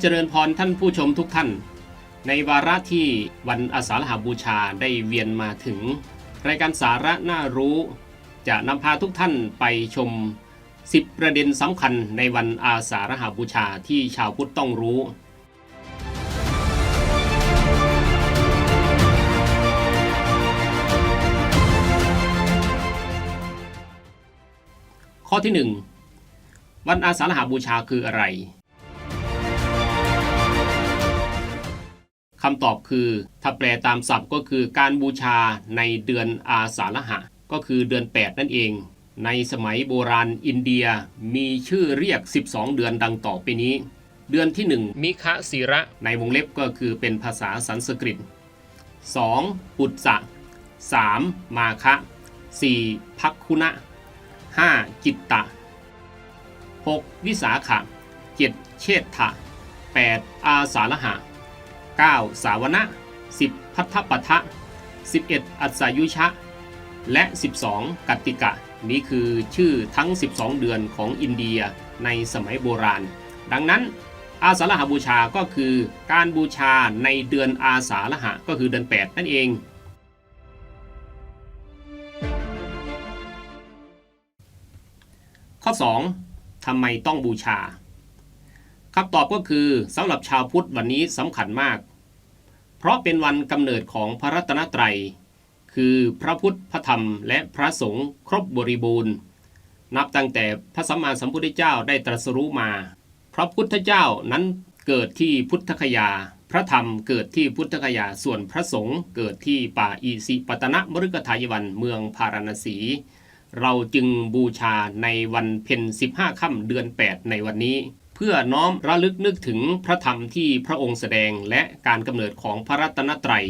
เจริญพรท่านผู้ชมทุกท่าน ในวาระที่วันอาสาฬหบูชาได้เวียนมาถึง รายการสาระน่ารู้ จะนำพาทุกท่านไปชม 10 ประเด็นสำคัญในวันอาสาฬหบูชาที่ชาวพุทธต้องรู้ข้อที่ 1 วันอาสาฬหบูชาคืออะไร คำตอบคือ ถ้าแปลตามศัพท์ก็คือการบูชาในเดือนอาสาฬหะ ก็คือเดือน 8 นั่นเอง ในสมัยโบราณอินเดียมีชื่อเรียก 12 เดือนดังต่อไปนี้ เดือนที่ 1 มิคะศิระ ในวงเล็บก็คือเป็นภาษาสันสกฤต 2. ปุตสะ 3. มาคะ 4. พักคุณะ 5. จิตตะ 6. วิสาขะ 7. เชษฐะ 8. อาสาฬหะ 9. สาวนะ 10. พัทธปทะ 11. อัสสายุชะ และ 12. กัตติกะ นี้คือชื่อทั้ง 12 เดือนของอินเดียในสมัยโบราณ ดังนั้นอาสาฬหบูชาก็คือการบูชาในเดือนอาสาฬหะก็คือเดือน 8 นั่นเอง ข้อ 2. ทำไมต้องบูชา คำตอบก็คือสำหรับชาวพุทธวันนี้สำคัญมาก เพราะเป็นวันกำเนิดของพระรัตนตรัย คือพระพุทธพระธรรม และพระสงฆ์ครบบริบูรณ์ นับตั้งแต่พระสัมมาสัมพุทธเจ้าได้ตรัสรู้มา พระพุทธเจ้านั้นเกิดที่พุทธคยา พระธรรมเกิดที่พุทธคยา ส่วนพระสงฆ์เกิดที่ป่าอิสิปตนมฤคทายวันเมืองพาราณสี เราจึงบูชาในวันเพ็ญ15 ค่ำเดือน 8 ในวันนี้ พื่อน้อมระลึกนึกถึงพระธรรมที่พระองค์แสดงและการกำเนิดของพระรัตนตรัย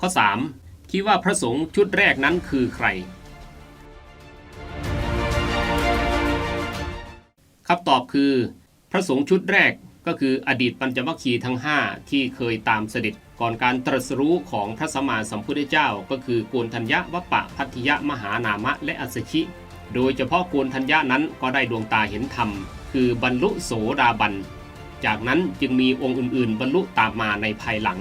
ข้อ 3. คิดว่าพระสงฆ์ชุดแรกนั้นคือใครคำตอบคือ พระสงฆ์ชุดแรก ก็คืออดีตปัญจวัคคีย์ทั้ง 5 ที่เคยตามเสด็จก่อนการตรัสรู้ของพระสัมมาสัมพุทธเจ้า ก็คือโกนทัญญะวปปะพัทธิยะมหานามะและอัสสชิ โดยเฉพาะโกนทัญญะนั้นก็ได้ดวงตาเห็นธรรม คือบรรลุโสดาบัน จากนั้นจึงมีองค์อื่น ๆ บรรลุตามมาในภายหลัง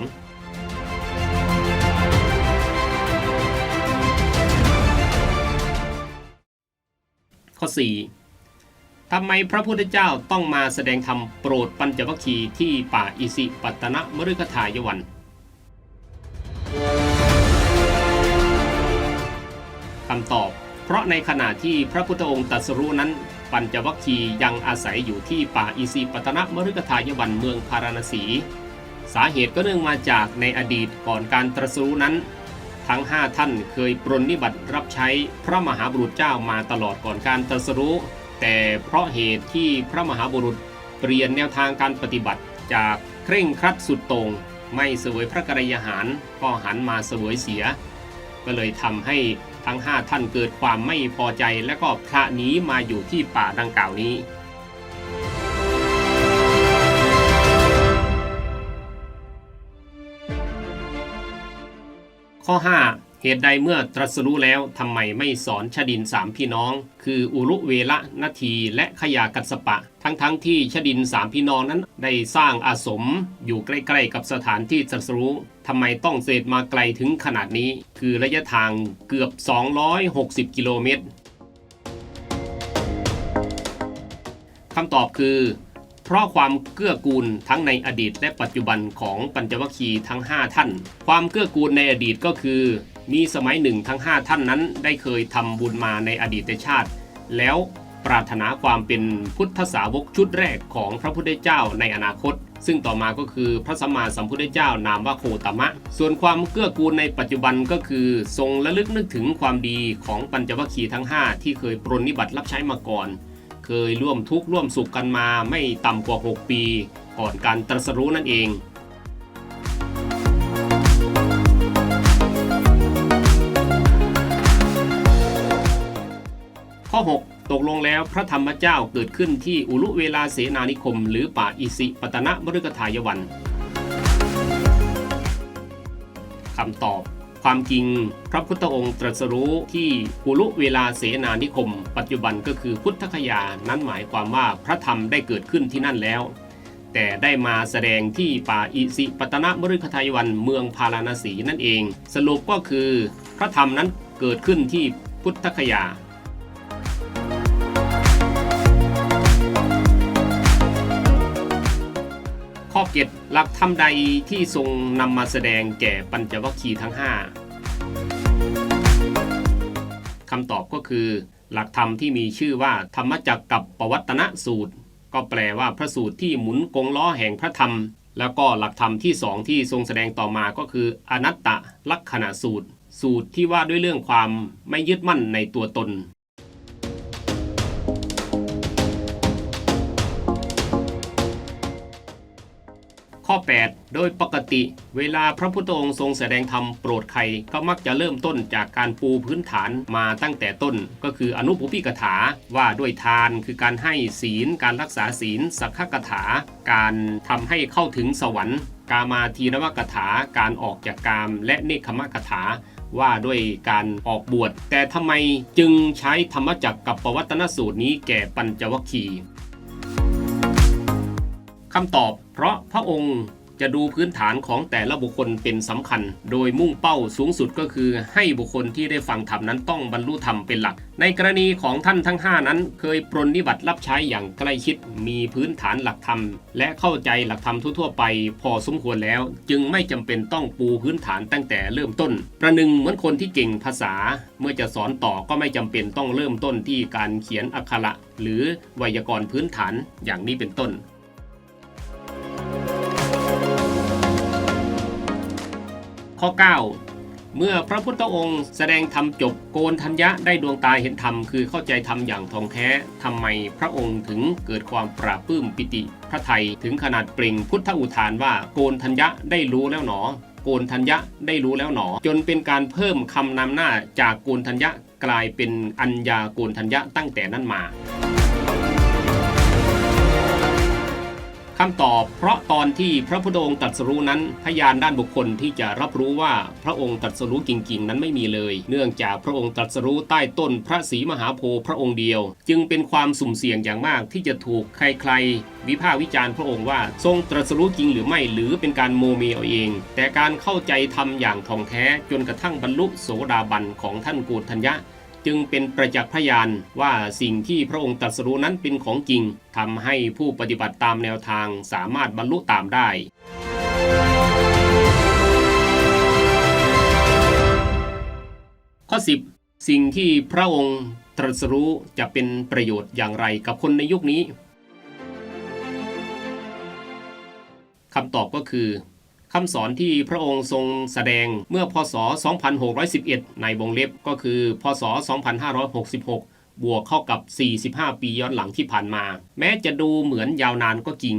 ข้อ 4. ทำไมพระพุทธเจ้าต้องมาแสดงธรรมโปรดปัญจวัคคีย์ที่ป่าอิสิปัตนมฤคทายวัน คำตอบ เพราะในขณะที่พระพุทธองค์ตรัสรู้นั้น ปัญจวัคคีย์ยังอาศัยอยู่ที่ป่าอิสิปตนมฤคทายวันเมืองพาราณสี สาเหตุก็เนื่องมาจากในอดีตก่อนการตรัสรู้นั้น ทั้ง 5 ท่านเคยปรนนิบัติรับใช้พระมหาบุรุษเจ้ามาตลอดก่อนการตรัสรู้ แต่เพราะเหตุที่พระมหาบุรุษเปลี่ยนแนวทางการปฏิบัติจากเคร่งครัดสุดต่งไม่เสวยพระกรยาหารก็หันมาเสวยเสีย ก็เลยทำให้ทั้ง 5 ท่านเกิดความไม่พอใจและก็พระนี้มาอยู่ที่ป่าดังกล่าวนี้ ข้อ 5 เหตุใดเมื่อตรัสรู้แล้วทำไมไม่สอนชดินสามพี่น้อง คืออุรุเวละนาทีและขยากัสปะ ทั้งๆทที่ชดินสามพี่น้องนั้นได้สร้างอาสมอยู่ใกล้ๆกับสถานที่ตรัสรู้ทำไมต้องเสด็จมาไกลถึงขนาดนี้ คือระยะทางเกือบ 260 กิโลเมตรคำตอบคือเพราะความเกื้อกูลทั้งในอดีตและปัจจุบันของปัญจวัคคีย์ทั้ง 5 ท่าน ความเกื้อกูลในอดีตก็คือ มีสมัยหนึ่งทั้ง 5 ท่านนั้นได้เคยทำบุญมาในอดีตชาติ แล้วปรารถนาความเป็นพุทธสาวกชุดแรกของพระพุทธเจ้าในอนาคต ซึ่งต่อมาก็คือพระสัมมาสัมพุทธเจ้านามว่าโคตมะ ส่วนความเกื้อกูลในปัจจุบันก็คือ ทรงระลึกนึกถึงความดีของปัญจวัคคีย์ทั้ง 5 ที่เคยปรนนิบัติรับใช้มาก่อน เคยร่วมทุกข์ร่วมสุขกันมาไม่ต่ำกว่า 6 ปี ก่อนการตรัสรู้นั่นเอง อ 6 ตกลงแล้วพระธรรมเจ้าเกิดขึ้นที่อุลุเวลาเสนานิคม หรือป่าอิสิปตนะมฤคทายวันคำตอบความจริงพระพุทธองค์ตรัสรู้ที่กุลุเวลาเสนานิคม ปัจจุบันก็คือพุทธคยา นั้นหมายความว่าพระธรรมได้เกิดขึ้นที่นั่นแล้ว แต่ได้มาแสดงที่ป่าอิสิปตนะมฤคทายวันเมืองพาราณสีนั่นเอง สรุปก็คือ พระธรรมนั้นเกิดขึ้นที่พุทธคยา เกตหลักธรรมใดที่ทรงนำมาแสดงแก่ปัญจวัคคีย์ทั้ง 5คำตอบก็คือ หลักธรรมที่มีชื่อว่าธรรมจักรกับปวัตนสูตร ก็แปลว่าพระสูตรที่หมุนกงล้อแห่งพระธรรม แล้วก็หลักธรรมที่สองที่ทรงแสดงต่อมาก็คือ อนัตตลักษณะสูตร สูตรที่ว่าด้วยเรื่องความไม่ยึดมั่นในตัวตน ข้อ 8 โดยปกติเวลาพระพุทธองค์ทรงแสดงธรรมโปรดใครก็มักจะเริ่มต้นจากการปูพื้นฐานมาตั้งแต่ต้น ก็คืออนุภูพิกถาว่าด้วยทานคือการให้ศีล การรักษาศีล สักขกถา การทำให้เข้าถึงสวรรค์ กามาทีนวกถา การออกจากกาม และเนคขมกถาว่าด้วยการออกบวช แต่ทำไมจึงใช้ธรรมจักรกับปวัตนสูตรนี้แก่ปัญจวัคคีย์ คำตอบเพราะพระองค์จะดูพื้นฐานของแต่ละบุคคลเป็นสำคัญ โดยมุ่งเป้าสูงสุดก็คือให้บุคคลที่ได้ฟังธรรมนั้นต้องบรรลุธรรมเป็นหลัก ในกรณีของท่านทั้ง 5 นั้น เคยปรนนิบัติรับใช้อย่างใกล้ชิด มีพื้นฐานหลักธรรม และเข้าใจหลักธรรมทั่วๆไป พอสมควรแล้ว จึงไม่จำเป็นต้องปูพื้นฐานตั้งแต่เริ่มต้น ประหนึ่งเหมือนคนที่เก่งภาษา เมื่อจะสอนต่อก็ไม่จำเป็นต้องเริ่มต้นที่การเขียนอักขระหรือไวยากรณ์พื้นฐานอย่างนี้เป็นต้น ข้อ 9 เมื่อพระพุทธองค์แสดงธรรมจบโกนทัญญะได้ดวงตาเห็นธรรมคือเข้าใจธรรมอย่างทองแท้ทำไมพระองค์ถึงเกิดความปราบปื้มปิติ พระไทยถึงขนาดเปล่งพุทธอุทานว่าโกนทัญญะได้รู้แล้วหนอ โกนทัญญะได้รู้แล้วหนอ จนเป็นการเพิ่มคำนำหน้าจากโกนทัญญะกลายเป็นอัญญาโกนทัญญะตั้งแต่นั้นมา คำตอบเพราะตอนที่พระพุทธองค์ตรัสรู้นั้นพยานด้านบุคคลที่จะรับรู้ว่าพระองค์ตรัสรู้จริง ๆ นั้นไม่มีเลย เนื่องจากพระองค์ตรัสรู้ใต้ต้นพระศรีมหาโพธิ์พระองค์เดียว จึงเป็นความสุ่มเสี่ยงอย่างมากที่จะถูกใครๆ วิพากษ์วิจารณ์พระองค์ว่าทรงตรัสรู้จริงหรือไม่หรือเป็นการโมเมเอาเอง แต่การเข้าใจทำอย่างท่องแท้จนกระทั่งบรรลุโสดาบันของท่านกูฏทัญญะ จึงเป็นประจักษ์พยานว่าสิ่งที่พระองค์ตรัสรู้นั้นเป็นของจริงทำให้ผู้ปฏิบัติตามแนวทางสามารถบรรลุตามได้ข้อ 10 สิ่งที่พระองค์ตรัสรู้จะเป็นประโยชน์อย่างไรกับคนในยุคนี้คำตอบก็คือ คำสอนที่พระองค์ทรงแสดงเมื่อพศ 2611 ในวงเล็บก็คือ พศ 2566 บวกเข้ากับ 45 ปีย้อนหลังที่ผ่านมา แม้จะดูเหมือนยาวนานก็จริง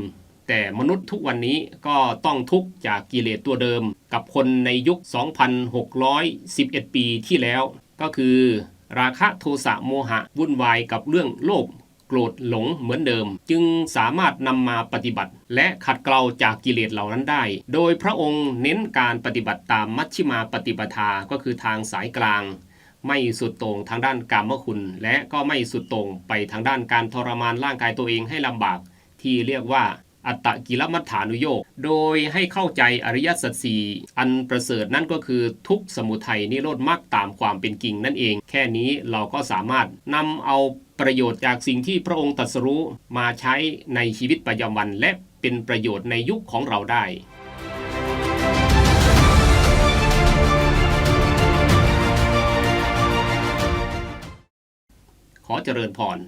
แต่มนุษย์ทุกวันนี้ก็ต้องทุกข์จากกิเลสตัวเดิม กับคนในยุค 2,611 ปีที่แล้ว ก็คือ ราคะโทสะโมหะวุ่นวายกับเรื่องโลภ โกรธหลงเหมือนเดิม จึงสามารถนำมาปฏิบัติ และขัดเกลาจากกิเลสเหล่านั้นได้ โดยพระองค์เน้นการปฏิบัติตามมัชฌิมาปฏิปทาก็คือทางสายกลาง ไม่สุดโต่งทางด้านกามคุณ และก็ไม่สุดโต่งไปทางด้านการทรมานร่างกายตัวเองให้ลำบาก ที่เรียกว่าอัตตกิลมัฏฐานุโยก โดยให้เข้าใจอริยสัจสี่อันประเสริฐนั่นก็คือทุกสมุทัยนิโรธมรรคตามความเป็นจริงนั่นเอง แค่นี้เราก็สามารถนำเอา ประโยชน์จากสิ่งที่พระองค์ตรัสรู้มาใช้ในชีวิตประจำวัน และเป็นประโยชน์ในยุคของเราได้ขอเจริญพร